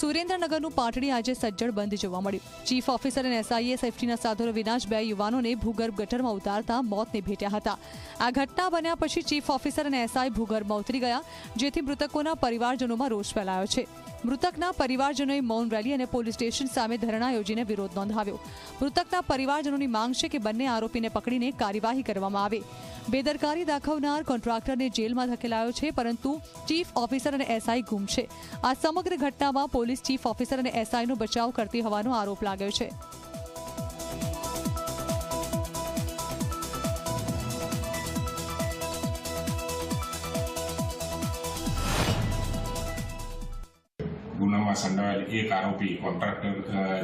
સુરેન્દ્રનગરનું પાટડી આજે સજ્જડ બંધ જોવા મળ્યું. ચીફ ઓફિસર અને એસઆઈએ સેફટીના સાધનો વિના જ બે યુવાનોને ભૂગર્ભ ગટરમાં ઉતારતા મોતને ભેટ્યા હતા. આ ઘટના બન્યા પછી ચીફ ઓફિસર અને એસઆઈ ભૂગર્ભમાં ઉતરી ગયા, જેથી મૃતકોના પરિવારજનોમાં રોષ ફેલાયો છે. મૃતકના પરિવારજનોએ મૌન રેલી અને પોલીસ સ્ટેશન સામે ધરણા યોજીને વિરોધ નોંધાવ્યો. મૃતકના પરિવારજનોની માંગ છે કે બંને આરોપીને પકડીને કાર્યવાહી કરવામાં આવે. બેદરકારી દાખવનાર કોન્ટ્રાક્ટરને જેલમાં ધકેલાયો છે, પરંતુ ચીફ ઓફિસર અને એસઆઈ ગુમ છે. આ સમગ્ર ઘટનામાં પોલીસ ચીફ ઓફિસર અને એસઆઈનો બચાવ કરતી હોવાનો આરોપ લાગ્યો છે. ગુનામાં સંડોવાયેલ એક આરોપી કોન્ટ્રાક્ટર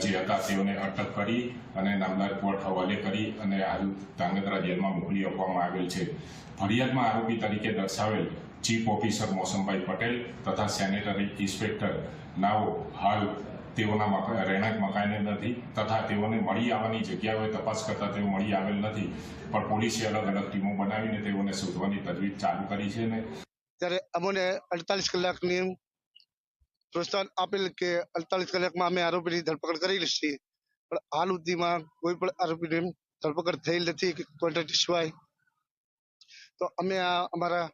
જે હતા તેઓને અટક કરી અને નામદાર કોર્ટ હવાલે કરી અને હાલ ધાંગધ્રા જેલમાં મોકલી આપવામાં આવેલ છે. ફરિયાદમાં આરોપી તરીકે દર્શાવેલ ચીફ ઓફિસર મોસમભાઈ પટેલ તથા સેનેટરી ઇન્સ્પેક્ટર નાઓ હાલ તેઓના રહેણાંક મકાને નથી તથા તેઓને મળી આવવાની જગ્યાઓએ તપાસ કરતા તેઓ મળી આવેલ નથી. પણ પોલીસે અલગ અલગ ટીમો બનાવીને તેઓને શોધવાની તજવીજ ચાલુ કરી છે ને અમોને અડતાલીસ કલાકની પ્રોત્સાહન આપેલ કે અડતાલીસ કલાકમાં અમે આરોપીની ધરપકડ કરેલી છે. પણ હાલ સુધીમાં કોઈ પણ આરોપીની ધરપકડ થયેલ નથી કોન્ટ્રાક્ટ સિવાય. તો અમે આ અમારા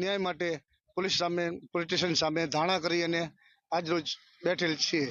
ન્યાય માટે પોલીસ સામે, પોલીસ સ્ટેશન સામે ધારણા કરી અને આજ રોજ બેઠેલ છીએ.